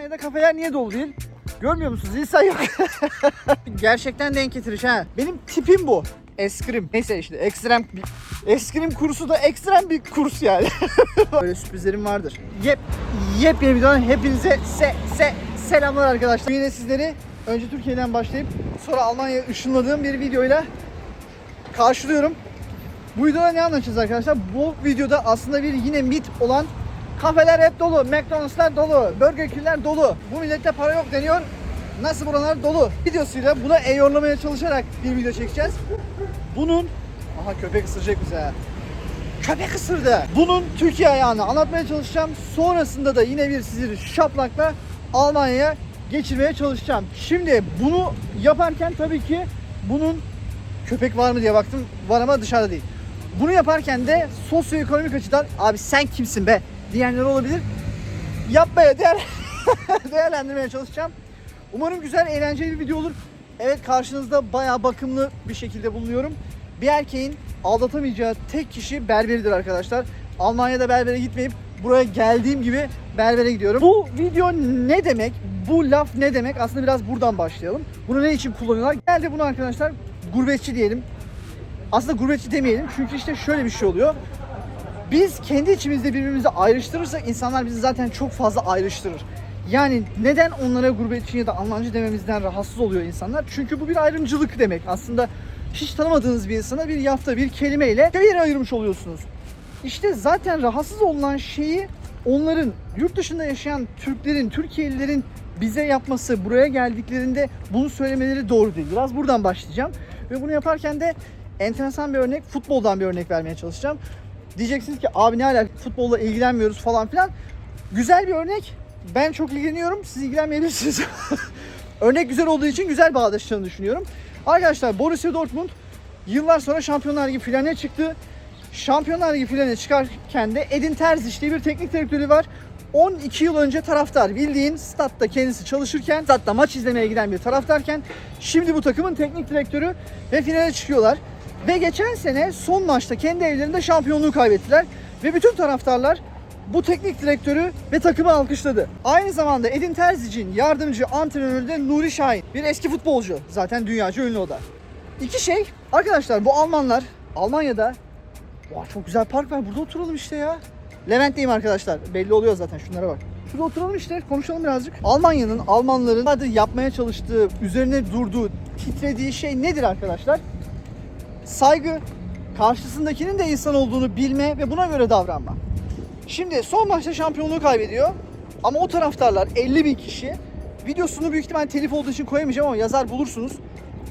Almanya'da kafeler niye dolu değil? Görmüyor musunuz? İnsan yok. Gerçekten denk getiriş ha. Benim tipim bu. Eskrim. Neyse işte ekstrem bir... Eskrim kursu da ekstrem bir kurs yani. Böyle sürprizlerim vardır. Yep, yepyeni videodan hepinize se, se, selamlar arkadaşlar. Yine sizleri önce Türkiye'den başlayıp sonra Almanya'ya ışınladığım bir videoyla karşılıyorum. Bu videoda ne anlatacağız arkadaşlar? Bu videoda aslında bir yine mit olan kafeler hep dolu, McDonald'slar dolu, Burger King'ler dolu. Bu millette para yok deniyor. Nasıl buralar dolu? Videosuyla buna eyorlamaya çalışarak bir video çekeceğiz. Bunun Aha köpek ısıracak bize. Köpek ısırdı. Bunun Türkiye ayağını anlatmaya çalışacağım. Sonrasında da yine bir sizi şaplakla Almanya'ya geçirmeye çalışacağım. Şimdi bunu yaparken tabii ki bunun köpek var mı diye baktım. Var ama dışarıda değil. Bunu yaparken de sosyoekonomik açıdan abi sen kimsin be diyenler olabilir. Yapmaya değer değerlendirmeye çalışacağım. Umarım güzel, eğlenceli bir video olur. Evet karşınızda bayağı bakımlı bir şekilde bulunuyorum. Bir erkeğin aldatamayacağı tek kişi berberidir arkadaşlar. Almanya'da berbere gitmeyip buraya geldiğim gibi berbere gidiyorum. Bu video ne demek? Bu laf ne demek? Aslında biraz buradan başlayalım. Bunu ne için kullanıyorlar? Geldi bunu arkadaşlar gurbetçi diyelim. Aslında gurbetçi demeyelim çünkü işte şöyle bir şey oluyor. Biz kendi içimizde birbirimizi ayrıştırırsak insanlar bizi zaten çok fazla ayrıştırır. Yani neden onlara gurbetçi ya da Almancı dememizden rahatsız oluyor insanlar? Çünkü bu bir ayrımcılık demek. Aslında hiç tanımadığınız bir insana bir yafta, bir kelimeyle yere ayırmış oluyorsunuz. İşte zaten rahatsız olunan şeyi onların yurt dışında yaşayan Türklerin, Türkiye'lilerin bize yapması, buraya geldiklerinde bunu söylemeleri doğru değil. Biraz buradan başlayacağım. Ve bunu yaparken de enteresan bir örnek, futboldan bir örnek vermeye çalışacağım. Diyeceksiniz ki abi ne alaka futbolla ilgilenmiyoruz falan filan. Güzel bir örnek. Ben çok ilgileniyorum. Siz ilgilenmeyebilirsiniz. örnek güzel olduğu için güzel bağdaşacağını düşünüyorum. Arkadaşlar Borussia Dortmund yıllar sonra Şampiyonlar Ligi finaline çıktı. Şampiyonlar Ligi finaline çıkarken de Edin Terzic diye bir teknik direktörü var. 12 yıl önce taraftar bildiğin statta kendisi çalışırken, statta maç izlemeye giden bir taraftarken şimdi bu takımın teknik direktörü ve finale çıkıyorlar. Ve geçen sene son maçta kendi evlerinde şampiyonluğu kaybettiler. Ve bütün taraftarlar bu teknik direktörü ve takımı alkışladı. Aynı zamanda Edin Terzic'in yardımcı antrenörü de Nuri Şahin. Bir eski futbolcu. Zaten dünyaca ünlü o da. İki şey. Arkadaşlar bu Almanlar Almanya'da Vay çok güzel park var. Burada oturalım işte ya. Levent'teyim arkadaşlar. Belli oluyor zaten. Şunlara bak. Şurada oturalım işte. Konuşalım birazcık. Almanya'nın, Almanların adı yapmaya çalıştığı, üzerine durduğu, titrediği şey nedir arkadaşlar? Saygı, karşısındakinin de insan olduğunu bilme ve buna göre davranma. Şimdi son maçta şampiyonluğu kaybediyor. Ama o taraftarlar 50 bin kişi. Videosunu büyük ihtimal telif olduğu için koyamayacağım ama yazar bulursunuz.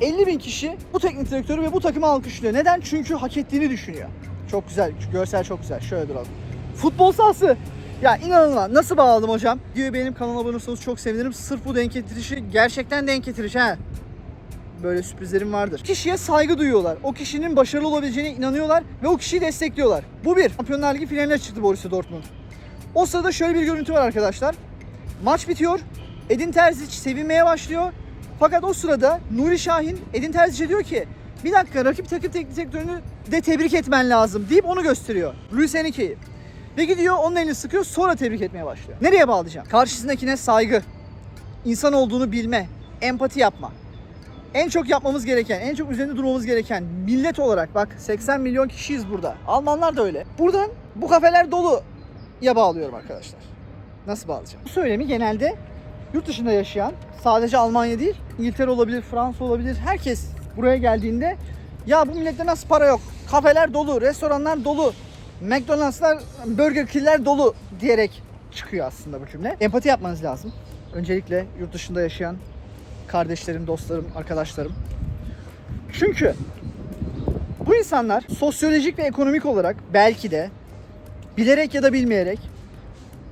50 bin kişi bu teknik direktörü ve bu takımı alkışlıyor. Neden? Çünkü hak ettiğini düşünüyor. Çok güzel. Görsel çok güzel. Şöyle duralım. Futbol sahası. Ya inanılmaz. Nasıl bağladım hocam? Diyor benim kanalıma abone olursanız çok sevinirim. Sırf bu denk getirişi gerçekten denk getiriş ha. Böyle sürprizlerim vardır. Kişiye saygı duyuyorlar. O kişinin başarılı olabileceğine inanıyorlar ve o kişiyi destekliyorlar. Bu bir. Şampiyonlar Ligi finaline çıktı Borussia Dortmund. O sırada şöyle bir görüntü var arkadaşlar. Maç bitiyor. Edin Terzic sevinmeye başlıyor. Fakat o sırada Nuri Şahin Edin Terzic'e diyor ki bir dakika rakip takım teknik direktörünü de tebrik etmen lazım deyip onu gösteriyor. Luis Enrique'yi. Ve gidiyor onun elini sıkıyor sonra tebrik etmeye başlıyor. Nereye bağlayacağım? Karşısındakine saygı, insan olduğunu bilme, empati yapma. En çok yapmamız gereken, en çok üzerinde durmamız gereken millet olarak bak 80 milyon kişiyiz burada. Almanlar da öyle. Buradan bu kafeler dolu ya bağlıyorum arkadaşlar. Nasıl bağlayacağım? Bu söylemi genelde yurt dışında yaşayan, sadece Almanya değil, İngiltere olabilir, Fransa olabilir, herkes buraya geldiğinde ya bu millette nasıl para yok? Kafeler dolu, restoranlar dolu, McDonald'slar, Burger King'ler dolu diyerek çıkıyor aslında bu cümle. Empati yapmanız lazım. Öncelikle yurt dışında yaşayan kardeşlerim, dostlarım, arkadaşlarım. Çünkü bu insanlar sosyolojik ve ekonomik olarak belki de bilerek ya da bilmeyerek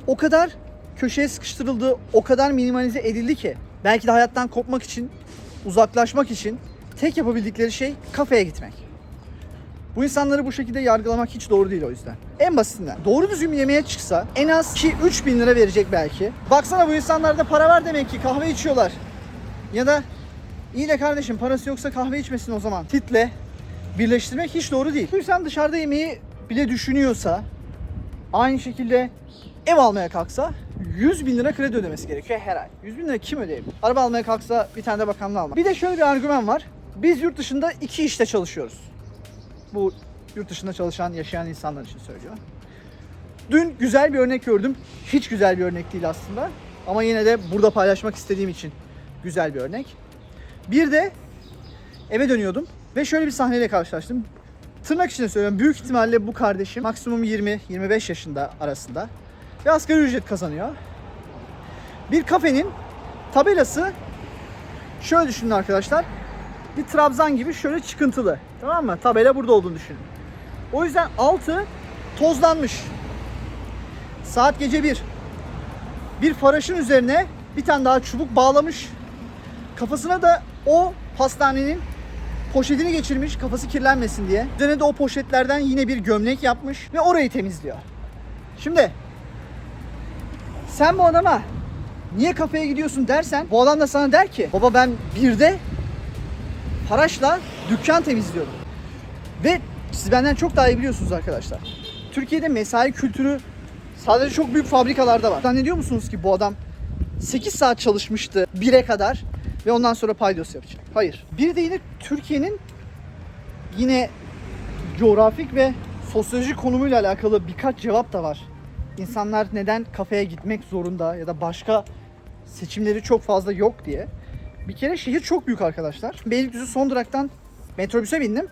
o kadar köşeye sıkıştırıldı, o kadar minimalize edildi ki belki de hayattan kopmak için, uzaklaşmak için tek yapabildikleri şey kafeye gitmek. Bu insanları bu şekilde yargılamak hiç doğru değil o yüzden. En basitinden doğru düzgün bir yemeğe çıksa en az ki 3000 lira verecek belki. Baksana bu insanlarda para var demek ki kahve içiyorlar. Ya da iyi de kardeşim parası yoksa kahve içmesin o zaman. Title birleştirmek hiç doğru değil. İnsan dışarıda yemeği bile düşünüyorsa aynı şekilde ev almaya kalksa 100 bin lira kredi ödemesi gerekiyor her ay. 100 bin lira kim ödeyebilir? Araba almaya kalksa bir tane de bakanlığı almaz. Bir de şöyle bir argüman var. Biz yurt dışında iki işte çalışıyoruz. Bu yurt dışında çalışan, yaşayan insanlar için söylüyor. Dün güzel bir örnek gördüm. Hiç güzel bir örnek değil aslında. Ama yine de burada paylaşmak istediğim için güzel bir örnek. Bir de eve dönüyordum ve şöyle bir sahneyle karşılaştım. Tırnak içinde söylüyorum. Büyük ihtimalle bu kardeşim maksimum 20-25 yaşında arasında ve asgari ücret kazanıyor. Bir kafenin tabelası şöyle düşünün arkadaşlar. Bir trabzan gibi şöyle çıkıntılı. Tamam mı? Tabela burada olduğunu düşünün. O yüzden altı tozlanmış. Saat gece 1. Bir faraşın üzerine bir tane daha çubuk bağlamış. Kafasına da o pastanenin poşetini geçirmiş kafası kirlenmesin diye. Üzerine de o poşetlerden yine bir gömlek yapmış ve orayı temizliyor. Şimdi sen bu adama niye kafeye gidiyorsun dersen bu adam da sana der ki baba ben birde haraçla dükkan temizliyorum. Ve siz benden çok daha iyi biliyorsunuz arkadaşlar. Türkiye'de mesai kültürü sadece çok büyük fabrikalarda var. Zannediyor musunuz ki bu adam 8 saat çalışmıştı 1'e kadar ve ondan sonra paydos yapacak? Hayır. Bir de yine Türkiye'nin yine coğrafik ve sosyolojik konumuyla alakalı birkaç cevap da var. İnsanlar neden kafeye gitmek zorunda ya da başka seçimleri çok fazla yok diye. Bir kere şehir çok büyük arkadaşlar. Beylikdüzü son duraktan metrobüse bindim.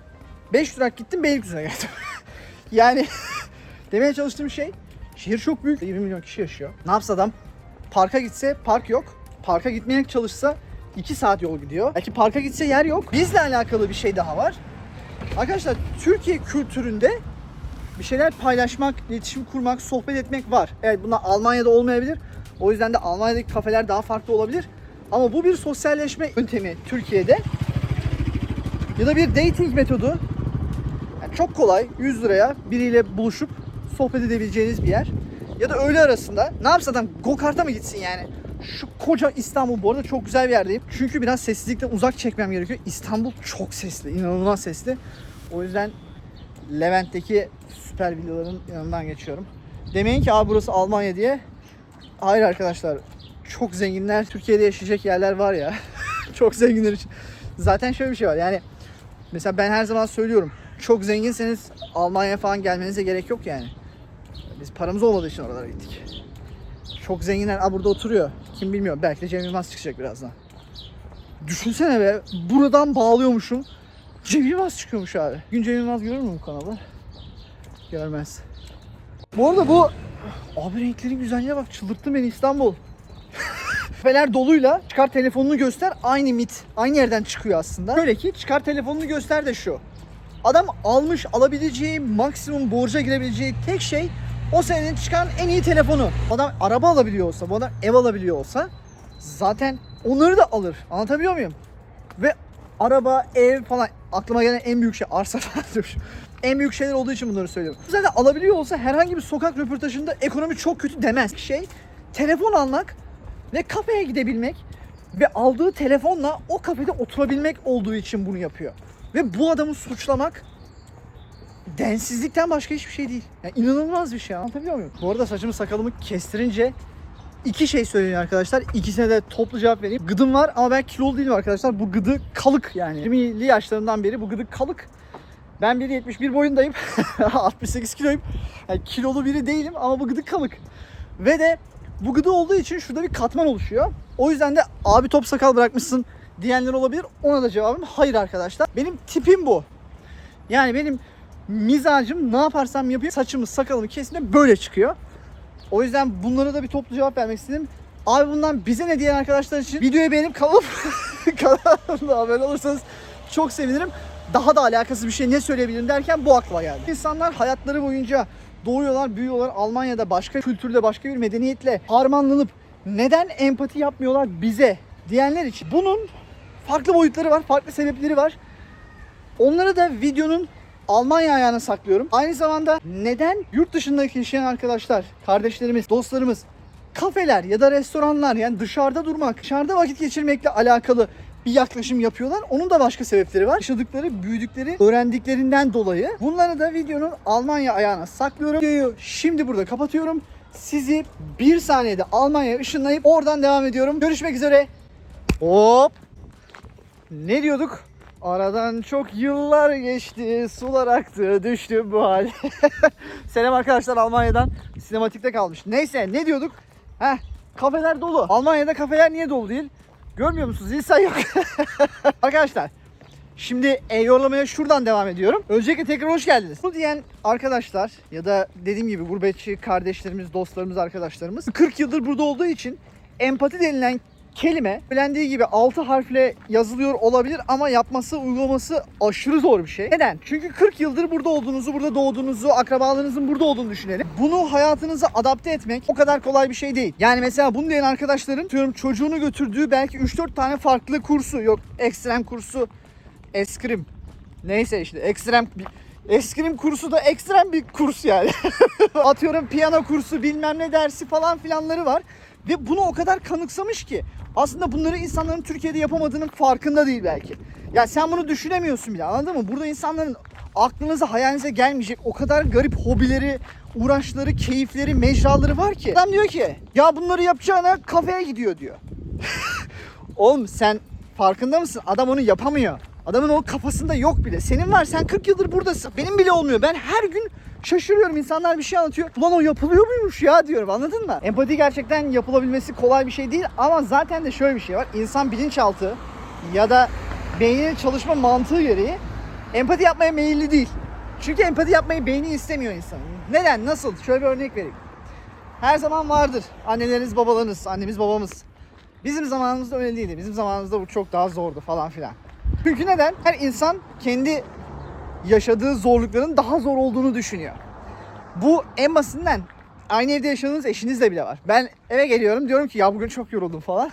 5 durak gittim Beylikdüzü'ne geldim. yani demeye çalıştığım şey şehir çok büyük. 20 milyon kişi yaşıyor. Ne yapsa adam? Parka gitse park yok. Parka gitmeye çalışsa 2 saat yol gidiyor. Belki parka gitse yer yok. Bizle alakalı bir şey daha var. Arkadaşlar Türkiye kültüründe bir şeyler paylaşmak, iletişim kurmak, sohbet etmek var. Evet bunlar Almanya'da olmayabilir. O yüzden de Almanya'daki kafeler daha farklı olabilir. Ama bu bir sosyalleşme yöntemi Türkiye'de. Ya da bir dating metodu. Yani çok kolay 100 liraya biriyle buluşup sohbet edebileceğiniz bir yer. Ya da öğle arasında ne yapsa adam go kart'a mı gitsin yani? Şu koca İstanbul bu arada çok güzel bir yerdeyim. Çünkü biraz sessizlikten uzak çekmem gerekiyor. İstanbul çok sesli, inanılmaz sesli. O yüzden Levent'teki süper villaların yanından geçiyorum. Demeyin ki abi burası Almanya diye. Hayır arkadaşlar. Çok zenginler Türkiye'de yaşayacak yerler var ya. çok zenginler için. Zaten şöyle bir şey var. Yani mesela ben her zaman söylüyorum. Çok zenginseniz Almanya falan gelmenize gerek yok yani. Biz paramız olmadığı için oralara gittik. Çok zenginler a burada oturuyor. Kim bilmiyor. Belki de Cem Yılmaz çıkacak birazdan. Düşünsene be. Buradan bağlıyormuşum. Cem Yılmaz çıkıyormuş abi. Gün Cem Yılmaz görür mü bu kanalı? Görmez. Bu arada bu... Abi renklerin güzelliğine bak. Çıldırttı beni İstanbul. Fener doluyla çıkar telefonunu göster aynı mit. Aynı yerden çıkıyor aslında. Böyle ki çıkar telefonunu göster de şu. Adam almış alabileceği maksimum borca girebileceği tek şey o senenin çıkan en iyi telefonu. Adam araba alabiliyor olsa, bu adam ev alabiliyor olsa zaten onları da alır. Anlatabiliyor muyum? Ve araba, ev falan aklıma gelen en büyük şey arsa falan diyor. En büyük şeyler olduğu için bunları söylüyorum. Zaten alabiliyor olsa herhangi bir sokak röportajında ekonomi çok kötü demez. Şey telefon almak ve kafeye gidebilmek ve aldığı telefonla o kafede oturabilmek olduğu için bunu yapıyor. Ve bu adamı suçlamak densizlikten başka hiçbir şey değil. Yani inanılmaz bir şey anlatabiliyor muyum? Bu arada saçımı sakalımı kestirince iki şey söyleyeyim arkadaşlar. İkisine de toplu cevap vereyim. Gıdım var ama ben kilolu değilim arkadaşlar. Bu gıdı kalık yani. 20'li yaşlarından beri bu gıdı kalık. Ben 1.71 boyundayım. 68 kiloyum. Yani kilolu biri değilim ama bu gıdı kalık. Ve de bu gıdı olduğu için şurada bir katman oluşuyor. O yüzden de abi top sakal bırakmışsın diyenler olabilir. Ona da cevabım hayır arkadaşlar. Benim tipim bu. Yani benim mizacım ne yaparsam yapayım saçımı sakalımı kesince böyle çıkıyor. O yüzden bunlara da bir toplu cevap vermek istedim. Abi bundan bize ne diyen arkadaşlar için videoyu beğenip kalıp kanalımda abone olursanız çok sevinirim. Daha da alakasız bir şey ne söyleyebilirim derken bu aklıma geldi. İnsanlar hayatları boyunca doğuyorlar, büyüyorlar. Almanya'da başka kültürde, başka bir medeniyetle harmanlanıp neden empati yapmıyorlar bize diyenler için. Bunun farklı boyutları var, farklı sebepleri var. Onları da videonun Almanya ayağına saklıyorum. Aynı zamanda neden yurt dışındaki yaşayan arkadaşlar, kardeşlerimiz, dostlarımız kafeler ya da restoranlar yani dışarıda durmak, dışarıda vakit geçirmekle alakalı bir yaklaşım yapıyorlar. Onun da başka sebepleri var. Yaşadıkları, büyüdükleri, öğrendiklerinden dolayı. Bunları da videonun Almanya ayağına saklıyorum. Videoyu şimdi burada kapatıyorum. Sizi bir saniyede Almanya'ya ışınlayıp oradan devam ediyorum. Görüşmek üzere. Hop. Ne diyorduk? Aradan çok yıllar geçti, sular aktı, düştüm bu hal. Selam arkadaşlar Almanya'dan sinematikte kalmış. Neyse ne diyorduk? Heh, kafeler dolu. Almanya'da kafeler niye dolu değil? Görmüyor musunuz? İnsan yok. arkadaşlar Şimdi e-yollamaya şuradan devam ediyorum. Öncelikle tekrar hoş geldiniz. Bu diyen arkadaşlar ya da dediğim gibi gurbetçi kardeşlerimiz, dostlarımız, arkadaşlarımız 40 yıldır burada olduğu için empati denilen kelime söylendiği gibi 6 harfle yazılıyor olabilir ama yapması, uygulaması aşırı zor bir şey. Neden? Çünkü 40 yıldır burada olduğunuzu, burada doğduğunuzu, akrabalarınızın burada olduğunu düşünelim. Bunu hayatınıza adapte etmek o kadar kolay bir şey değil. Yani mesela bunu diyen arkadaşların diyorum çocuğunu götürdüğü belki 3-4 tane farklı kursu yok ekstrem kursu eskrim. Neyse işte ekstrem eskrim kursu da ekstrem bir kurs yani. Atıyorum piyano kursu bilmem ne dersi falan filanları var. Ve bunu o kadar kanıksamış ki aslında bunları insanların Türkiye'de yapamadığının farkında değil belki. Ya sen bunu düşünemiyorsun bile anladın mı? Burada insanların aklınıza hayalinize gelmeyecek o kadar garip hobileri, uğraşları, keyifleri, mecraları var ki. Adam diyor ki ya bunları yapacağına kafeye gidiyor diyor. Oğlum sen farkında mısın? Adam onu yapamıyor. Adamın o kafasında yok bile. Senin var sen 40 yıldır buradasın. Benim bile olmuyor. Ben her gün şaşırıyorum. İnsanlar bir şey anlatıyor. Ulan o yapılıyor muymuş ya diyorum anladın mı? Empati gerçekten yapılabilmesi kolay bir şey değil. Ama zaten de şöyle bir şey var. İnsan bilinçaltı ya da beyninin çalışma mantığı gereği empati yapmaya meyilli değil. Çünkü empati yapmayı beyni istemiyor insanın. Neden? Nasıl? Şöyle bir örnek vereyim. Her zaman vardır. Anneleriniz, babalarınız, annemiz, babamız. Bizim zamanımızda öyle değildi. Bizim zamanımızda bu çok daha zordu falan filan. Çünkü neden? Her insan kendi yaşadığı zorlukların daha zor olduğunu düşünüyor. Bu en basitinden aynı evde yaşadığınız eşinizle bile var. Ben eve geliyorum diyorum ki ya bugün çok yoruldum falan.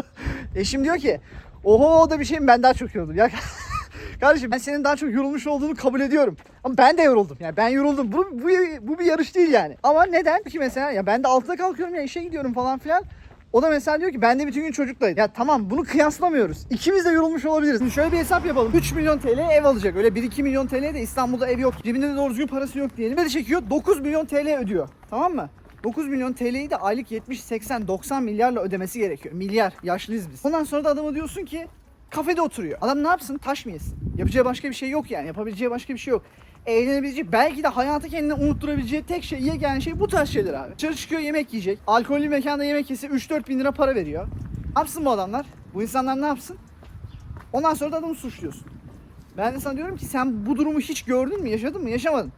Eşim diyor ki oho o da bir şey mi ben daha çok yoruldum. Ya kardeşim ben senin daha çok yorulmuş olduğunu kabul ediyorum. Ama ben de yoruldum. Yani ben yoruldum. Bu, bu, bu bir yarış değil yani. Ama neden? Ki mesela ya ben de 6'da kalkıyorum ya işe gidiyorum falan filan. O da mesela diyor ki ben de bütün gün çocuklayım. Ya tamam bunu kıyaslamıyoruz. İkimiz de yorulmuş olabiliriz. Şimdi şöyle bir hesap yapalım. 3 milyon TL ev alacak. Öyle 1-2 milyon TL de İstanbul'da ev yok. Cebinde de doğru düzgün parası yok diyelim. Ve de çekiyor 9 milyon TL ödüyor. Tamam mı? 9 milyon TL'yi de aylık 70, 80, 90 milyarla ödemesi gerekiyor. Milyar. Yaşlıyız biz. Ondan sonra da adama diyorsun ki kafede oturuyor. Adam ne yapsın? Taş mı yesin? Yapacağı başka bir şey yok yani. Yapabileceği başka bir şey yok. Eğlenebileceği, belki de hayatı kendine unutturabileceği tek şey, yegane şey bu tarz şeyler abi. Dışarı çıkıyor yemek yiyecek. Alkollü mekanda yemek yese 3-4 bin lira para veriyor. Ne yapsın bu adamlar? Bu insanlar ne yapsın? Ondan sonra da adamı suçluyorsun. Ben de sana diyorum ki sen bu durumu hiç gördün mü? Yaşadın mı? Yaşamadın.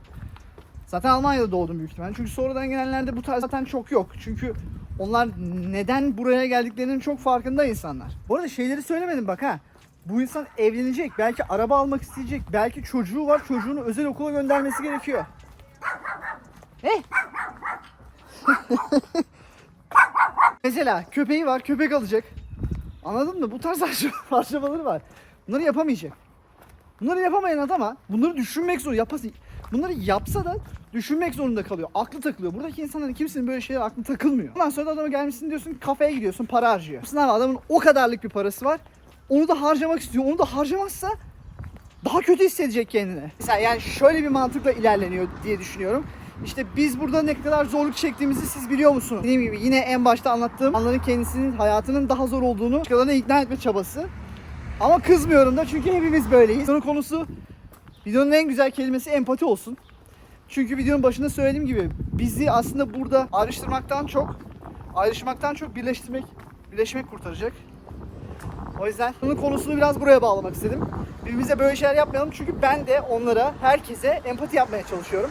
Zaten Almanya'da doğdum büyük ihtimalle. Çünkü sonradan gelenlerde bu tarz zaten çok yok. Çünkü onlar neden buraya geldiklerinin çok farkında insanlar. Bu arada şeyleri söylemedim bak ha. Bu insan evlenecek, belki araba almak isteyecek, belki çocuğu var, çocuğunu özel okula göndermesi gerekiyor. Eh. Mesela köpeği var, köpek alacak. Anladın mı? Bu tarz harcama- harcamaları var. Bunları yapamayacak. Bunları yapamayan adama bunları düşünmek zor. Yapası, bunları yapsa da düşünmek zorunda kalıyor. Aklı takılıyor. Buradaki insanların kimsenin böyle şeyler aklı takılmıyor. Ondan sonra da adama gelmişsin diyorsun kafeye gidiyorsun para harcıyor. Aslında adamın o kadarlık bir parası var. Onu da harcamak istiyor. Onu da harcamazsa daha kötü hissedecek kendini. Mesela yani şöyle bir mantıkla ilerleniyor diye düşünüyorum. İşte biz burada ne kadar zorluk çektiğimizi siz biliyor musunuz? Dediğim gibi yine en başta anlattığım anların kendisinin hayatının daha zor olduğunu başkalarına ikna etme çabası. Ama kızmıyorum da çünkü hepimiz böyleyiz. Bunun konusu videonun en güzel kelimesi empati olsun. Çünkü videonun başında söylediğim gibi bizi aslında burada ayrıştırmaktan çok ayrışmaktan çok birleştirmek birleşmek kurtaracak. O yüzden bunun konusunu biraz buraya bağlamak istedim. Birbirimize böyle şeyler yapmayalım çünkü ben de onlara, herkese empati yapmaya çalışıyorum.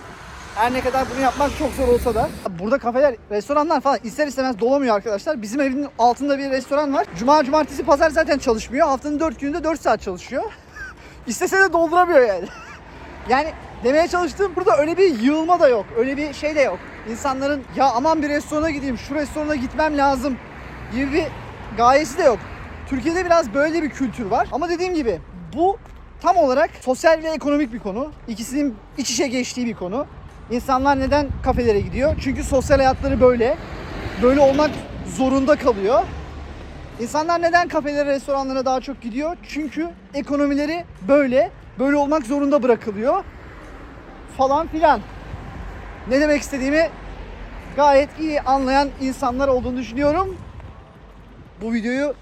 Her ne kadar bunu yapmak çok zor olsa da. Burada kafeler, restoranlar falan ister istemez dolamıyor arkadaşlar. Bizim evin altında bir restoran var. Cuma, cumartesi, pazar zaten çalışmıyor. Haftanın 4 gününde 4 saat çalışıyor. İstese de dolduramıyor yani. Yani demeye çalıştığım burada öyle bir yığılma da yok. Öyle bir şey de yok. İnsanların ya aman bir restorana gideyim, şu restorana gitmem lazım gibi bir gayesi de yok. Türkiye'de biraz böyle bir kültür var. Ama dediğim gibi bu tam olarak sosyal ve ekonomik bir konu. İkisinin iç içe geçtiği bir konu. İnsanlar neden kafelere gidiyor? Çünkü sosyal hayatları böyle. Böyle olmak zorunda kalıyor. İnsanlar neden kafelere, restoranlara daha çok gidiyor? Çünkü ekonomileri böyle. Böyle olmak zorunda bırakılıyor. Falan filan. Ne demek istediğimi gayet iyi anlayan insanlar olduğunu düşünüyorum. Bu videoyu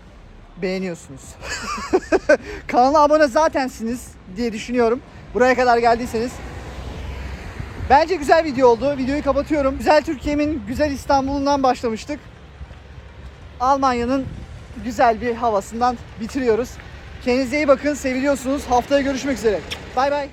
beğeniyorsunuz. Kanala abone zatensiniz diye düşünüyorum. Buraya kadar geldiyseniz. Bence güzel video oldu. Videoyu kapatıyorum. Güzel Türkiye'min güzel İstanbul'undan başlamıştık. Almanya'nın güzel bir havasından bitiriyoruz. Kendinize iyi bakın. Seviliyorsunuz. Haftaya görüşmek üzere. Bay bay.